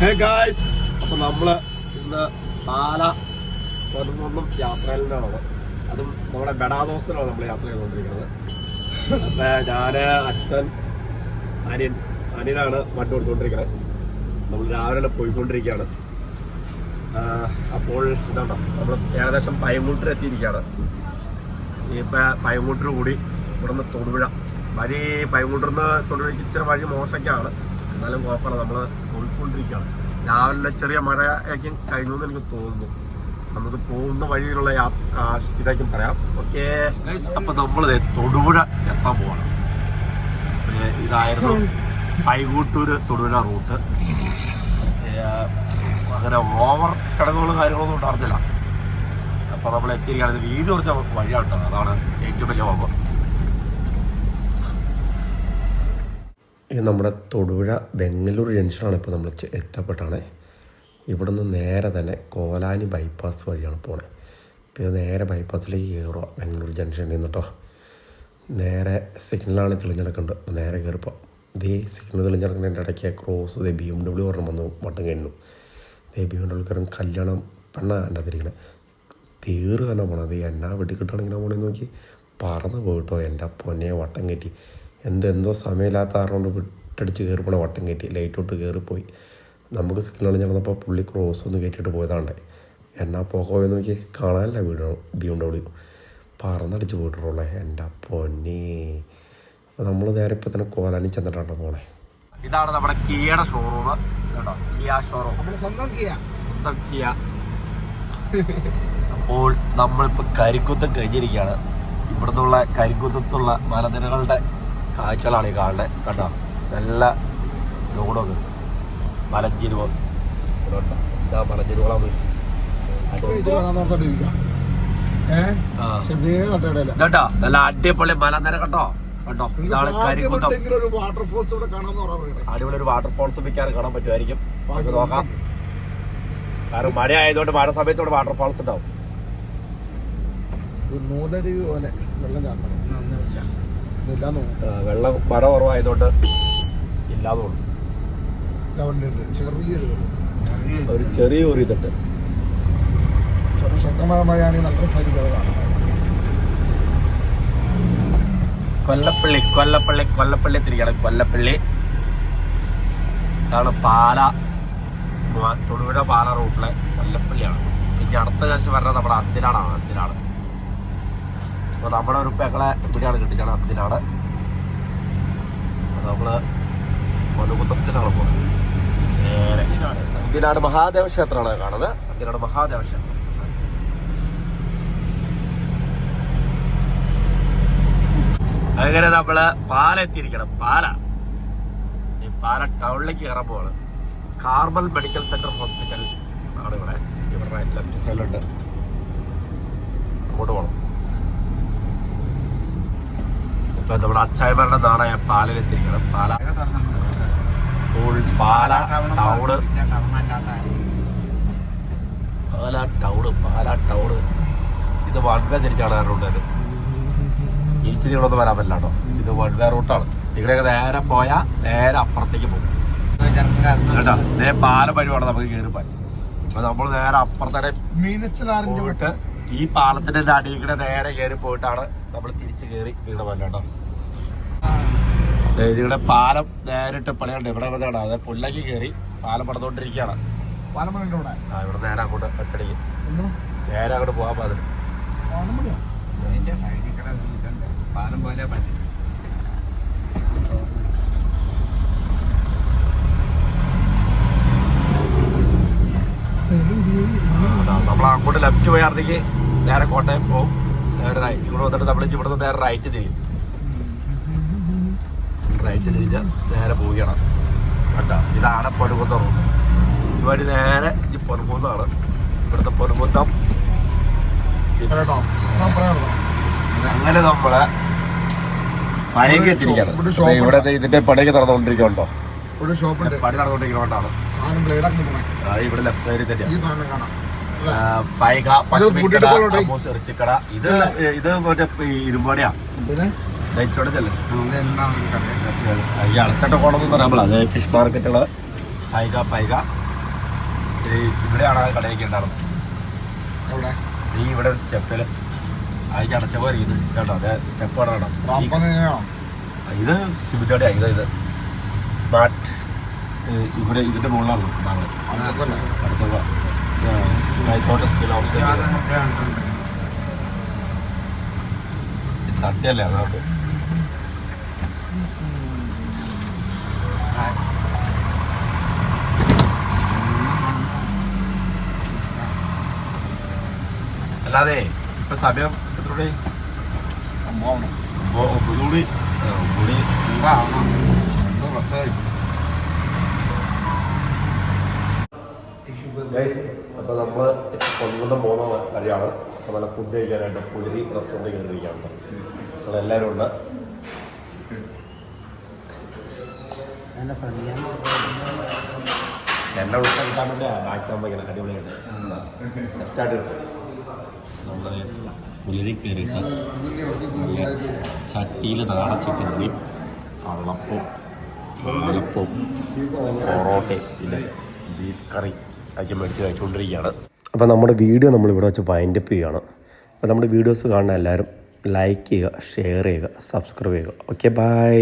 Hey guys അപ്പൊ നമ്മൾ ഇന്ന് പാല പൊന്മുന്നും യാത്രയിലാണ് അതും നമ്മുടെ ബെഡാദോസ്തിലാണ് നമ്മൾ യാത്ര ചെയ്തുകൊണ്ടിരിക്കുന്നത്. അപ്പൊ ഞാൻ അച്ഛൻ അനിയൻ അനിയനാണ് വണ്ടി കൊടുത്തുകൊണ്ടിരിക്കുന്നത് നമ്മൾ രാവിലെ പോയിക്കൊണ്ടിരിക്കുകയാണ്. അപ്പോൾ ഇതാണ്ടോ നമ്മൾ ഏകദേശം പൈമൂട്ടിൽ എത്തിയിരിക്കുകയാണ്. ഇപ്പൊ പൈമൂട്ടിന് കൂടി ഇവിടുന്ന് തൊടുപുഴ. വഴി പൈമൂട്ടിൽ നിന്ന് തൊടുപുഴയ്ക്ക് ഇച്ചിരി വഴി മോശമൊക്കെയാണ് എന്നാലും കുഴപ്പമില്ല. നമ്മൾ പോയിക്കൊണ്ടിരിക്കുകയാണ് രാവിലെ ചെറിയ മഴയൊക്കെ കഴിഞ്ഞു എന്ന് എനിക്ക് തോന്നുന്നു. നമുക്ക് പോകുന്ന വഴിയിലുള്ള ഇതായിരിക്കും പറയാം. ഓക്കെ അപ്പൊ നമ്മൾ തൊടുപുഴ എത്താൻ പോവാണ്. ഇതായിരുന്നു പൈകൂട്ടൂര് തൊടുപുഴ റൂട്ട്. അങ്ങനെ ഓവർ കിടങ്ങുകളും കാര്യങ്ങളൊന്നും ഉണ്ടായിരുന്നില്ല. അപ്പൊ നമ്മൾ എത്തിയിരിക്കുകയാണ്. ഇത് വീതി കുറച്ച് വഴിയാണ് അതാണ് ഏറ്റവും വലിയ ഓവർ. നമ്മുടെ തൊടുപുഴ ബംഗളൂരു ജംഗ്ഷനാണ് ഇപ്പോൾ നമ്മൾ എത്തപ്പെട്ടാണ്. ഇവിടെ നിന്ന് നേരെ തന്നെ കോലാനി ബൈപ്പാസ് വഴിയാണ് പോണേ. ഇപ്പോൾ നേരെ ബൈപ്പാസിലേക്ക് കയറുക ബംഗളൂരു ജംഗ്ഷനിൽ നിന്ന് കേട്ടോ നേരെ സിഗ്നലാണ് തെളിഞ്ഞെടുക്കേണ്ടത് നേരെ കയറിപ്പോൾ ഇതേ സിഗ്നൽ തെളിഞ്ഞെടുക്കുന്നതിന്റെ ഇടയ്ക്ക് ക്രോസ് ദേ ബി എം ഡബ്ല്യു ഒരെണ്ണം വന്നു വട്ടം കഴിഞ്ഞു ദേ ബി എം ഡബ്ല്യു കാരണം കല്യാണം പെണ്ണ എന്റെ അതിരിക്കണേ. തീറ് തന്നെ പോണത് എന്നാ വെട്ടിക്കിട്ടാണെങ്കിൽ പോണേ നോക്കി. പറന്ന് പോയിട്ടോ എന്റെ പൊന്നെ വട്ടം കയറ്റി. എന്തെന്തോ സമയമില്ലാത്ത ആറുകൊണ്ട് വിട്ടടിച്ച് കയറി പോണ വട്ടം കയറ്റി ലൈറ്റോട്ട് കയറിപ്പോയി. നമുക്ക് സിഗ്നൽ നടന്നപ്പോൾ പുള്ളി ക്രോസ് ഒന്ന് കയറ്റിയിട്ട് പോയതാണ് എന്നാ പോകോയെന്ന് നോക്കി കാണാനല്ല വീട് ബി എം ഡബ്ല്യു പറന്നടിച്ച് പോയിട്ടുള്ളേ എന്റെ പൊന്നെ. നമ്മൾ നേരെ ഇപ്പം തന്നെ കോലാനി ചെന്നിട്ടാണ് പോണേ. ഇതാണ് നമ്മുടെ കിയയുടെ ഷോറൂം കേട്ടോ കിയ ഷോറൂം സ്വന്തം കിയ. സ്വന്തം കിയ. അപ്പോൾ നമ്മളിപ്പോൾ കരിക്കുത്തം കഴിഞ്ഞിരിക്കുകയാണ്. ഇവിടുന്നുള്ള കരിക്കുത്തത്തുള്ള മലനിരകളുടെ കാഴ്ചകളാണ് ഈ കാണുന്നത് കണ്ടോ? നല്ല റോഡൊക്കെ മലഞ്ചിരുവ? മലഞ്ചിരുവളാണ് ഇത് നല്ല അടിപൊളി മലനിര കണ്ടോ? കണ്ടോ? ഇതാണ് പറയാൻ അടിപൊളി ഒരു വാട്ടർഫോൾസ് മിക്കാറ് കാണാൻ പറ്റുമായിരിക്കും. നമുക്ക് നോക്കാം. കാരണം മഴ ആയതുകൊണ്ട് മഴ സമയത്തോടെ വാട്ടർഫോൾസ് ഉണ്ടാവും നൂലരി പോലെ വെള്ളം ചാടണം. വെള്ളം മഴ കുറവായതുകൊണ്ട് ഇല്ലാതെ ഉള്ളു ചെറിയൊരു ഒരു ചെറിയ ഒരു ഇതുണ്ട്. ശക്തമായ മഴയാണെങ്കിൽ നല്ല സാധ്യതകളാണ് കൊല്ലപ്പള്ളി കൊല്ലപ്പള്ളി കൊല്ലപ്പള്ളി തിരികണം കൊല്ലപ്പള്ളി. ഇതാണ് പാല. തൊടുപുഴ പാല റൂട്ടിലെ കൊല്ലപ്പള്ളിയാണ്. പിന്നെ അടുത്ത കാശ് വരുന്നത് നമ്മുടെ അന്തിനാടാണ് അന്തിനാട് അപ്പോൾ നമ്മുടെ ഒരു പെങ്ങളെ ഇവിടെയാണ് കിട്ടിയാണ് അതിനാണ് നമ്മൾ മനുകുത്തത്തിനാണ് പോകുന്നത് നേരെ മഹാദേവ ക്ഷേത്രമാണ് കാണുന്നത്. അന്തിനാട് മഹാദേവ ക്ഷേത്രം. അങ്ങനെ നമ്മൾ പാല എത്തിയിരിക്കണം. പാല. ഈ പാല ടൗണിലേക്ക് കയറാൻ കാർമൽ മെഡിക്കൽ സെന്റർ ഹോസ്പിറ്റൽ ആണ് ഇവിടെ. ഇവിടെ ലെഫ്റ്റ് സൈഡിലുണ്ട് അങ്ങോട്ട് പോകണം ഇപ്പൊ നമ്മുടെ അച്ചായമാരുടെ നാടായ പാലയിലെത്തിയിരിക്കണം Pala full Pala town Pala town. Pala town ഇത് വൺവേ തിരിച്ചാണ് റൂട്ട് തിരിച്ച് ഇവിടെ വരാൻ പറ്റില്ല കേട്ടോ. ഇത് വൺവേ റൂട്ടാണ്. ഇവിടെയൊക്കെ നേരെ പോയാൽ നേരെ അപ്പുറത്തേക്ക് പോകും. കേട്ടോ? ഇതേ പാല വഴി വേണം നമുക്ക് കയറി പോയി അപ്പൊ നമ്മൾ നേരെ അപ്പുറത്തെ മീനച്ചലാറിന്റെ പോയിട്ട് ഈ പാലത്തിന്റെ അടിയിൽ കൂടെ നേരെ കയറി പോയിട്ടാണ് നമ്മൾ തിരിച്ചു കയറി ഇവിടെ ദേ ഇതിവിടെ പാലം നേരിട്ട് പണിയുണ്ട്. ഇവിടെ വന്നാണ് അതെ പുല്ലക്ക് കയറി പാലം ഇവിടെ. ആ ഇവിടെ നേരെ അങ്ങോട്ട് ഒറ്റടിക്ക് നേരെ അങ്ങോട്ട് പോകാൻ പാടില്ല. പാലമണിയാ പാലം പോലെ പറ്റി. നമ്മൾ അങ്ങോട്ട് ലെഫ്റ്റ് പോയാർത്തേക്ക് നേരെ കോട്ടയം പോകും. നേരെ റൈറ്റ് ഇവിടെ വന്നിട്ട് നമ്മൾ ഇവിടെ നിന്ന് നേരെ റൈറ്റ് തിരിയും. റൈറ്റ് തിരിഞ്ഞ് നേരെ പോവുകയാണ്. കേട്ടോ ഇതാണ് പൊരുകുന്ന റൂട്ട് ഇതുവഴി നേരെ ഈ പൊരുകുന്നതാണ് ഇവിടുത്തെ പറയാറുണ്ടോ അങ്ങനെ നമ്മൾ പഴകി ഇവിടെ. ഇതിന്റെ പണിയൊക്കെ നടന്നുകൊണ്ടിരിക്കുന്നുണ്ടോ? പണി നടന്നുകൊണ്ടിരിക്കുന്നതുകൊണ്ടാണ് ഇവിടെ ലെഫ്റ്റ് സൈഡിൽ തന്നെയാണ് പൈക പച്ചക്കട ഇത് ഇത് മറ്റേ ഇരുമ്പാടിയാ. ദഹിച്ചോടെ ചെല്ലേ ഈ അത് ഫിഷ് മാർക്കറ്റുകൾ പൈക പൈക. ഇവിടെയാണ് കടയൊക്കെ ഉണ്ടായിരുന്നത്. എവിടെ നീ ഇവിടെ ഒരു സ്റ്റെപ്പിൽ അതിന് അടച്ച പോലെ ഇത് കേട്ടോ അതെ സ്റ്റെപ്പ് നീങ്ങണോ ഇത് സിമിറ്റോടെ ഇത് ഇത്. സ്മാർട്ട് ഇവിടെ ഇതിന്റെ മുകളിലാണ്. നാളെ അതൊക്കെ അടുത്തുള്ള കൈത്തോട്ട് സ്കിൽ ഓഫ് സദ്യയല്ലേ അതുകൊണ്ട് അല്ലാതെ ഇപ്പൊ സമയം എത്ര മണി. സംഭവമാണ് ഒന്നുകൂടി ഒന്നുകൂടി ഗൈസ് അപ്പോൾ നമ്മൾ കൊണ്ടുവന്ന പോകുന്ന കാര്യമാണ് നല്ല ഫുഡ് കഴിക്കാനായിട്ട് പുലരി റെസ്റ്റോറന്റ് കയറിയിരിക്കുകയാണ്. നമ്മളെല്ലാവരും ഉണ്ട്. എന്നെ കിട്ടാൻ വേണ്ടി മാക്സിമം ഇങ്ങനെ അടിപൊളിയായിട്ട്. സെറ്റായിട്ട് കിട്ടും. നമ്മൾ പുലരി കയറിയിട്ട് നല്ല ചട്ടിയിൽ നാടൻ ചിക്കൻ കള്ളപ്പം പാലപ്പം പിന്നെ ബീഫ് കറി ഒക്കെ മേടിച്ച് കഴിച്ചുകൊണ്ടിരിക്കുകയാണ് അപ്പോൾ നമ്മുടെ വീഡിയോ നമ്മൾ ഇവിടെ വെച്ച് വൈൻഡ് അപ്പ് ചെയ്യുകയാണ്. അപ്പോൾ നമ്മുടെ വീഡിയോസ് കാണുന്ന എല്ലാവരും ലൈക്ക് ചെയ്യുക ഷെയർ ചെയ്യുക സബ്സ്ക്രൈബ് ചെയ്യുക. Okay bye